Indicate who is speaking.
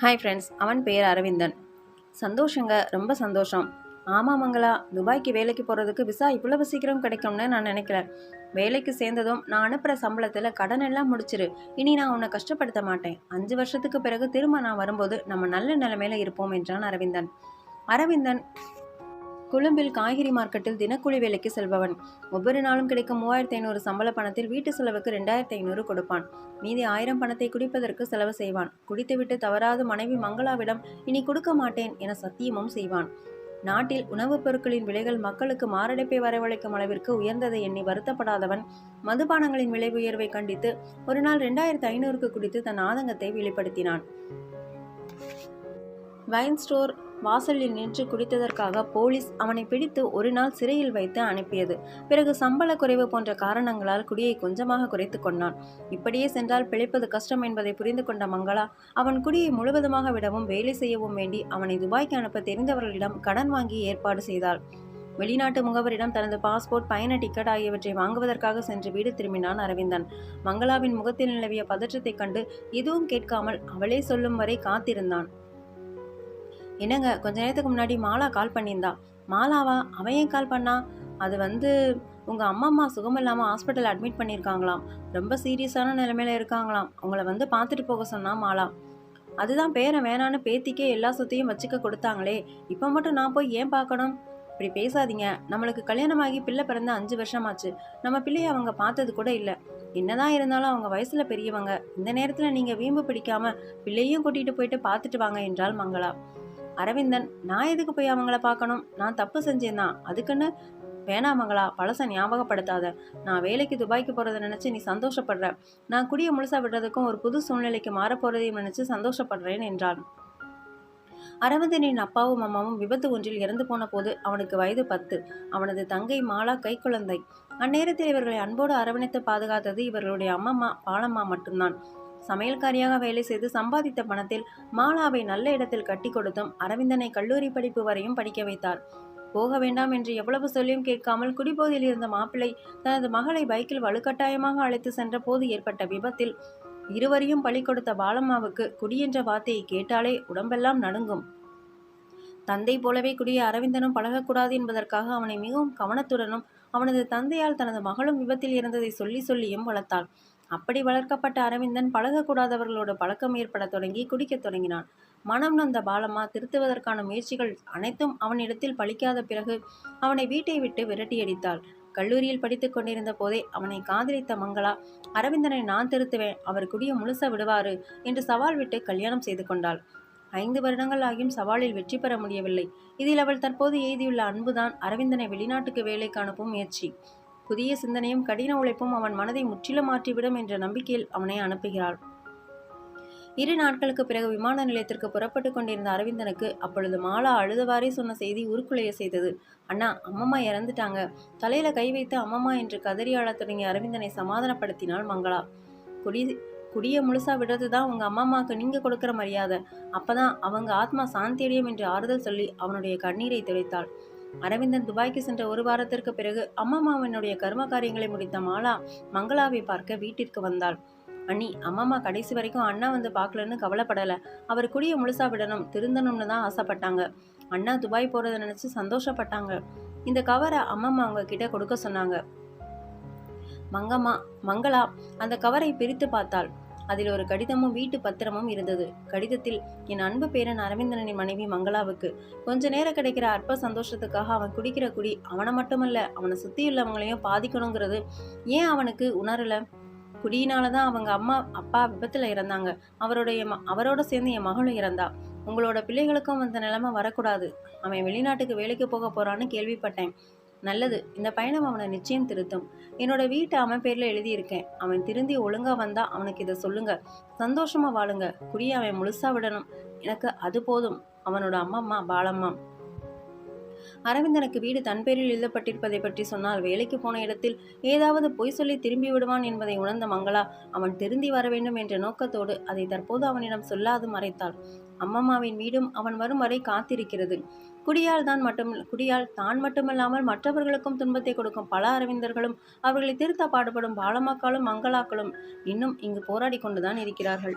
Speaker 1: Hi friends அவன் பேர் அரவிந்தன். சந்தோஷங்க ரொம்ப சந்தோஷம். ஆமாம் மங்களா துபாய்க்கு வேலைக்கு போகிறதுக்கு விசா இவ்வளவு சீக்கிரம் கிடைக்கும்னு நான் நினைக்கிறேன். வேலைக்கு சேர்ந்ததும் நான் அனுப்புகிற சம்பளத்தில் கடன் எல்லாம் முடிச்சிரு. இனி நான் உன்னை கஷ்டப்படுத்த மாட்டேன். அஞ்சு வருஷத்துக்கு பிறகு திரும்ப நான் வரும்போது நம்ம நல்ல நிலைமையில் இருப்போம் என்றான் அரவிந்தன். அரவிந்தன் கொழும்பில் காய்கறி மார்க்கெட்டில் தினக்கூலி வேலைக்கு செல்பவன். ஒவ்வொரு நாளும் கிடைக்கும் மூவாயிரத்தி ஐநூறு சம்பள பணத்தில் வீட்டு செலவுக்கு ரெண்டாயிரத்தி ஐநூறு கொடுப்பான். மீதி ஆயிரம் பணத்தை குடிப்பதற்கு செலவு செய்வான். குடித்துவிட்டு தவறாது மனைவி மங்களாவிடம் இனி கொடுக்க மாட்டேன் என சத்தியமும் செய்வான். நாட்டில் உணவுப் பொருட்களின் விலைகள் மக்களுக்கு மாரடைப்பை வரவழைக்கும் அளவிற்கு உயர்ந்ததை எண்ணி வருத்தப்படாதவன் மதுபானங்களின் விலை உயர்வை கண்டித்து ஒரு நாள் ரெண்டாயிரத்து ஐநூறுக்கு குடித்து தன் ஆதங்கத்தை வெளிப்படுத்தினான். வைன் ஸ்டோர் வாசலில் நின்று குடித்ததற்காக போலீஸ் அவனை பிடித்து ஒரு நாள் சிறையில் வைத்து அனுப்பியது. பிறகு சம்பள குறைவு போன்ற காரணங்களால் குடியை கொஞ்சமாக குறைத்து கொண்டான். இப்படியே சென்றால் பிழைப்பது கஷ்டம் என்பதை புரிந்து கொண்ட மங்களா அவன் குடியை முழுவதுமாக விடவும் வேலை செய்யவும் வேண்டி அவனை துபாய்க்கு அனுப்ப தெரிந்தவர்களிடம் கடன் வாங்கி ஏற்பாடு செய்தாள். வெளிநாட்டு முகவரிடம் தனது பாஸ்போர்ட் பயண டிக்கெட் ஆகியவற்றை வாங்குவதற்காக சென்று வீடு திரும்பினான் அரவிந்தன். மங்களாவின் முகத்தில் நிலவிய பதற்றத்தைக் கண்டு எதுவும் கேட்காமல் அவளே சொல்லும் வரை காத்திருந்தான். என்னங்க கொஞ்ச நேரத்துக்கு முன்னாடி மாலா கால் பண்ணியிருந்தா. மாலாவா அவன் ஏன் கால் பண்ணா? அது வந்து உங்கள் அம்மா அம்மா சுகம் இல்லாமல் ஹாஸ்பிட்டல் அட்மிட் பண்ணியிருக்காங்களாம். ரொம்ப சீரியஸான நிலைமையில இருக்காங்களாம். அவங்கள வந்து பார்த்துட்டு போக சொன்னா மாலா. அதுதான் பேரை வேணான்னு பேத்திக்கே எல்லா சொத்தையும் வச்சுக்க கொடுத்தாங்களே. இப்போ மட்டும் நான் போய் ஏன் பார்க்கணும்? இப்படி பேசாதீங்க. நம்மளுக்கு கல்யாணமாகி பிள்ளை பிறந்த அஞ்சு வருஷமாச்சு. நம்ம பிள்ளையை அவங்க பார்த்தது கூட இல்லை. என்னதான் இருந்தாலும் அவங்க வயசுல பெரியவங்க. இந்த நேரத்தில் நீங்கள் வீம்பு பிடிக்காம பிள்ளையும் கூட்டிகிட்டு போயிட்டு பார்த்துட்டு வாங்க என்றால் மங்களா. அரவிந்தன் நான் எதுக்கு போய் அவங்கள பார்க்கணும்? நான் தப்பு செஞ்சேன் தான் அதுக்குன்னு வேணாமங்களா பழசை ஞாபகப்படுத்தாத. நான் வேலைக்கு துபாய்க்கு போகிறத நினச்சி நீ சந்தோஷப்படுற. நான் குடியை முழுசா விடுறதுக்கும் ஒரு புது சூழ்நிலைக்கு மாறப்போகிறதையும் நினச்சி சந்தோஷப்படுறேன் என்றான். அரவிந்தனின் அப்பாவும் அம்மாவும் விபத்து ஒன்றில் இறந்து போன போது அவனுக்கு வயது பத்து. அவனது தங்கை மாலா கைக்குழந்தை. அந்நேரத்தில் இவர்களை அன்போடு அரவணைத்து பாதுகாத்தது இவர்களுடைய அம்மம்மா பாலம்மா மட்டும்தான். சமையல்காரியாக வேலை செய்து சம்பாதித்த பணத்தில் மாலாவை நல்ல இடத்தில் கட்டி கொடுத்தும் அரவிந்தனை கல்லூரி படிப்பு வரையும் படிக்க வைத்தார். போக வேண்டாம் என்று எவ்வளவு சொல்லியும் கேட்காமல் குடிபோதையில் இருந்த மாப்பிள்ளை தனது மகளை பைக்கில் வலுக்கட்டாயமாக அழைத்து சென்ற போது ஏற்பட்ட விபத்தில் இருவரையும் பழி கொடுத்த பாலம்மாவுக்கு குடி என்ற வார்த்தையை கேட்டாலே உடம்பெல்லாம் நடுங்கும். தந்தை போலவே குடிய அரவிந்தனும் பழகக்கூடாது என்பதற்காக அவனை மிகவும் கவனத்துடனும் அவனது தந்தையால் தனது மகளும் விபத்தில் இருந்ததை சொல்லி சொல்லியும் வளர்த்தாள். அப்படி வளர்க்கப்பட்ட அரவிந்தன் பழகக்கூடாதவர்களோட பழக்கம் ஏற்பட தொடங்கி குடிக்கத் தொடங்கினான். மனம் நொந்த பாலம்மா திருத்துவதற்கான முயற்சிகள் அனைத்தும் அவனிடத்தில் பலிக்காத பிறகு அவனை வீட்டை விட்டு விரட்டியடித்தாள். கல்லூரியில் படித்துக் கொண்டிருந்த போதே அவனை காதலித்த மங்களா அரவிந்தனை நான் திருத்துவேன் அவர் குடிய முழுச விடுவாரு என்று சவால் விட்டு கல்யாணம் செய்து கொண்டாள். ஐந்து வருடங்கள் ஆகியும் சவாலில் வெற்றி பெற முடியவில்லை. இதில் அவள் தற்போது எய்தியுள்ள அன்புதான் அரவிந்தனை வெளிநாட்டுக்கு வேலைக்கு அனுப்பும் முயற்சி. புதிய சிந்தனையும் கடின உழைப்பும் அவன் மனதை முற்றிலும் மாற்றிவிடும் என்ற நம்பிக்கையில் அவனை அனுப்புகிறாள். இரு நாட்களுக்கு பிறகு விமான நிலையத்திற்கு புறப்பட்டு கொண்டிருந்த அரவிந்தனுக்கு அப்பொழுது மாலா அழுதவாறே சொன்ன செய்தி உருக்குலைய செய்தது. அண்ணா அம்மம்மா இறந்துட்டாங்க. தலையில கை வைத்து அம்மம்மா என்று கதறியாள தொடங்கிய அரவிந்தனை சமாதானப்படுத்தினாள் மங்களா. குடி குடிய முழுசா விடுறது தான் உங்க அம்மாவுக்கு நீங்க கொடுக்கிற மரியாதை. அப்பதான் அவங்க ஆத்மா சாந்தியடையும் என்று ஆறுதல் சொல்லி அவனுடைய கண்ணீரை துடைத்தாள் அரவிந்தன் துபாய்க்கு சென்ற ஒரு வாரத்திற்கு பிறகு அம்மம்மாவினுடைய கர்ம காரியங்களை முடித்த மாலா மங்களாவை பார்க்க வீட்டிற்கு வந்தாள். அண்ணி அம்மம்மா கடைசி வரைக்கும் அண்ணா வந்து பார்க்கலன்னு கவலைப்படலை. அவர் குடிய முழுசா விடணும் திருந்தணும்னு தான் ஆசைப்பட்டாங்க. அண்ணா துபாய் போகிறத நினச்சி சந்தோஷப்பட்டாங்க. இந்த கவரை அம்மம்மா அவங்க கிட்ட கொடுக்க சொன்னாங்க. மங்கம்மா மங்களா அந்த கவரை பிரித்து பார்த்தாள். அதில் ஒரு கடிதமும் வீட்டு பத்திரமும் இருந்தது. கடிதத்தில் என் அன்பு பேரன் அரவிந்தனின் மனைவி மங்களாவுக்கு. கொஞ்ச நேரம் கிடைக்கிற அற்ப சந்தோஷத்துக்காக அவன் குடிக்கிற குடி அவனை மட்டுமல்ல அவனை சுற்றியுள்ளவங்களையும் பாதிக்கணுங்கிறது ஏன் அவனுக்கு உணரல? குடியினால தான் அவங்க அம்மா அப்பா விபத்தில் இறந்தாங்க. அவருடைய ம அவரோட சேர்ந்து என் மகளும் இறந்தா. உங்களோட பிள்ளைகளுக்கும் அந்த நிலைமை வரக்கூடாது. அவன் வெளிநாட்டுக்கு வேலைக்கு போக போறான்னு கேள்விப்பட்டேன். நல்லது. இந்த பயணம் அவனை நிச்சயம் திருத்தும். என்னோட வீட்டை அவன் பேர்ல எழுதியிருக்கேன். அவன் திருந்தி ஒழுங்கா வந்தா அவனுக்கு இதை சொல்லுங்க. சந்தோஷமா வாழுங்க. குடியை அவன் முழுசா விடணும். எனக்கு அது போதும். அவனோட அம்மம்மா பாலம்மா. அரவிந்தனுக்கு வீடு தன் பேரில் எழுதப்பட்டிருப்பதை பற்றி சொன்னால் வேலைக்கு போன இடத்தில் ஏதாவது பொய் சொல்லி திரும்பி விடுவான் என்பதை உணர்ந்த மங்களா அவன் திருந்தி வர வேண்டும் என்ற நோக்கத்தோடு அதை தற்போது அவனிடம் சொல்லாது மறைத்தாள். அம்மம்மாவின் வீடும் அவன் வரும் வரை காத்திருக்கிறது. குடியால் தான் மட்டும் குடியால் தான் மட்டுமல்லாமல் மற்றவர்களுக்கும் துன்பத்தை கொடுக்கும் பல அரவிந்தர்களும் அவர்களை திருத்த பாடுபடும் பாலமாக்களும் மங்களாக்களும் இன்னும் இங்கு போராடி கொண்டுதான் இருக்கிறார்கள்.